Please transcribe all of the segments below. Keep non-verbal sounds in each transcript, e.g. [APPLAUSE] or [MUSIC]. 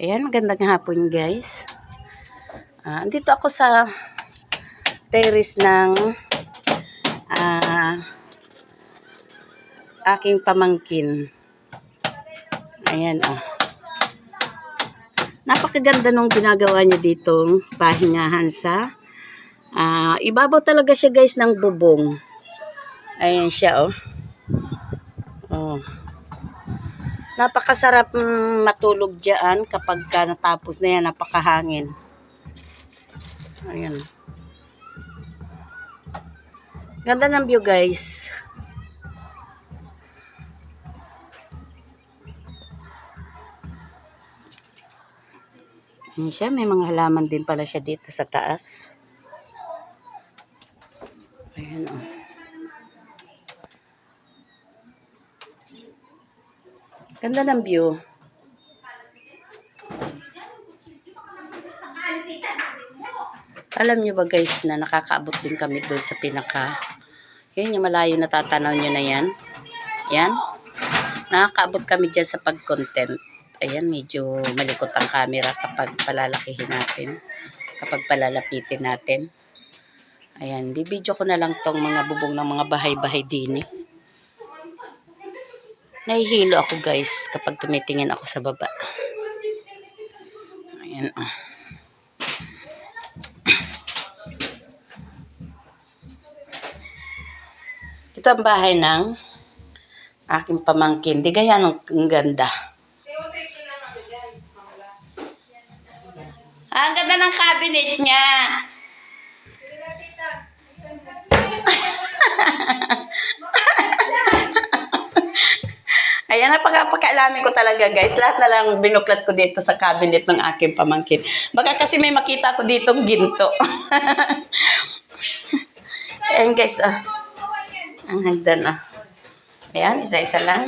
Ayan, magandang hapon guys. Ah, andito ako sa terrace ng ah, aking pamangkin. Ayan oh. Napakaganda nung ginagawa niya ditong pahingahan sa ah, ibabaw talaga siya guys ng bubong. Ayan siya oh. Oh. Napakasarap matulog diyan kapag ka natapos na yan, napakahangin. Ayan. Ganda ng view guys. Ayan siya, may mga halaman din pala siya dito sa taas. Ayan oh. Ganda ng view. Alam nyo ba guys na nakakaabot din kami doon sa pinaka yun yung malayo na tatanaw nyo na yan. Yan. Nakakaabot kami dyan sa pag-content. Ayan, medyo malikot ang camera kapag palalakihin natin. Kapag palalapitin natin. Ayan, bibidyo ko na lang tong mga bubong ng mga bahay-bahay din eh. Nahihilo ako guys kapag tumitingin ako sa baba. Ayan oh. Ito ang bahay ng aking pamangkin. Di gaya ang ganda. Ah, ang ganda ng cabinet niya. Ayan, napaka-alamin ko talaga guys. Lahat na lang binuklat ko dito sa cabinet ng aking pamangkin. Baka kasi may makita ko ditong ginto. [LAUGHS] Ayan guys, ah. Ang hagdan ah. Ayan, isa-isa lang.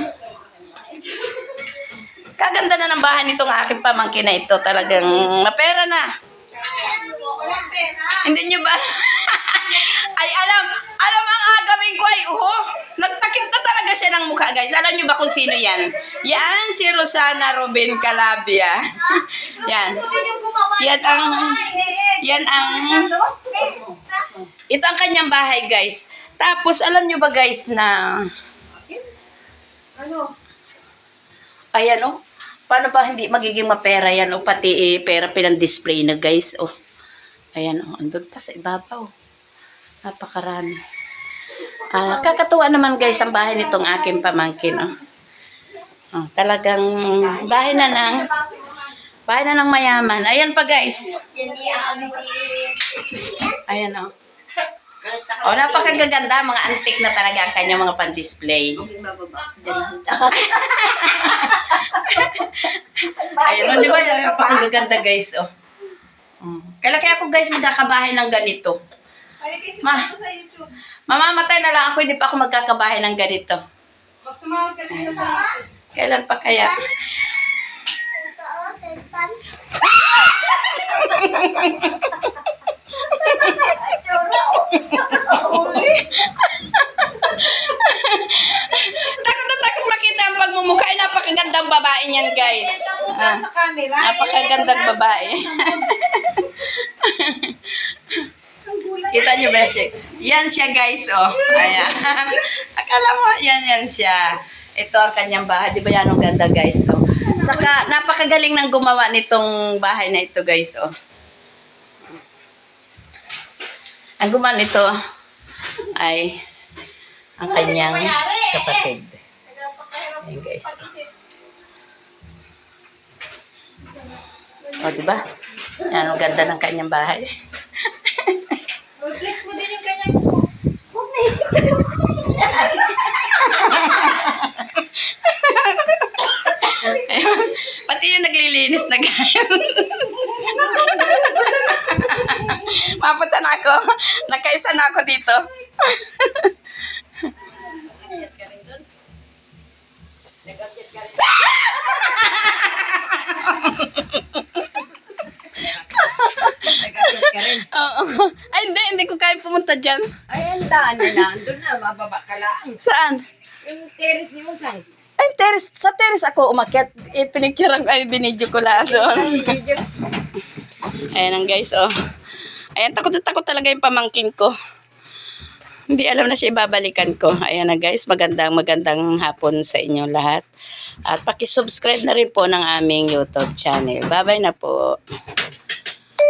Kaganda na ng bahay nitong aking pamangkin na ito. Talagang mapera na. Hindi nyo ba? [LAUGHS] ay, alam, alam ang agawin ko ay, oh, nagtakip na talaga siya ng mukha, guys. Alam nyo ba kung sino yan? Yan, si Rosana Robin Calabia. [LAUGHS] yan. Yan ang, yan ang, ito ang kanyang bahay, guys. Tapos, alam nyo ba, guys, na, ayan, oh, paano ba hindi magiging mapera yan, oh, pati eh, pera pinang-display na, guys, oh. Ayan, oh, andun pa sa ibabaw. Napakarami. Ah, kakatuwa naman guys ang bahay nitong aking pamangkin. Oh. Oh, talagang bahay na ng bahay na ng mayaman. Ayan pa guys. Ayan oh. Oh, napakagaganda. Mga antik na talaga ang kanyang mga pan-display. [LAUGHS] Ayan, oh, di ba? Napakagaganda guys. Oh. Mm. Kailan kaya ako guys magkakabahay ng ganito? Ma, mamamatay na lang ako, hindi pa ako magkakabahay ng ganito. Magsumawag ka dito sa... Kailan pa kaya? takot na takot makita ang pagmumukha. Ay, napakagandang babae niyan, guys. Ah, sa napakagandang babae. Kita niyo ba? Yan siya, guys, oh. Ayan. [LAUGHS] Akala mo, yan, yan siya. Ito ang kanyang bahay. Di ba yan ang ganda, guys? Oh. Tsaka, napakagaling ng gumawa nitong bahay na ito, guys, oh. Ang gumawa nito ay ang kanyang kapatid. Ayan, guys. O, oh, di ba? Yan, ang ganda ng kanyang bahay. Flex mo din yung kanyang... Ayun. Pati yung naglilinis na guys. Mapunta na ako. Nakaisa na ako dito. Oo. Pumunta dyan. Ay, ang daan na. Doon na, mababa ka lang. Saan? Yung terrace ni mo, saan? Ay, teres, sa teres ako umakyat. Eh, pinicturean ko, ay, binidyo ko lang doon. Ayan ang guys, oh. Ayan, takot na takot talaga yung pamangkin ko. Hindi alam na siya ibabalikan ko. Ayan na guys, magandang magandang hapon sa inyo lahat. At pakisubscribe na rin po ng aming YouTube channel. Bye-bye na po.